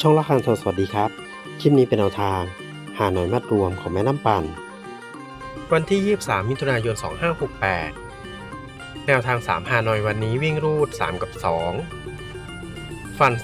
ช่องละครังโทรสวัสดีครับ คลิปนี้เป็นแนวทาง หาหน่อยมัดรวมของแม่น้ำปัน วันที่ 23 มิถุนายน 2568 แนวทาง 3 หาหน่อยวันนี้วิ่งรูด 3 กับ 2 ฟัน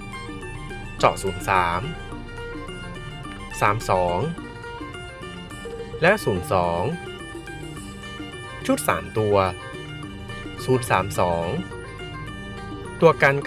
3 เจาะ 03 32 และ 02 ชุด 3 ตัว 032 ตัวกัน 91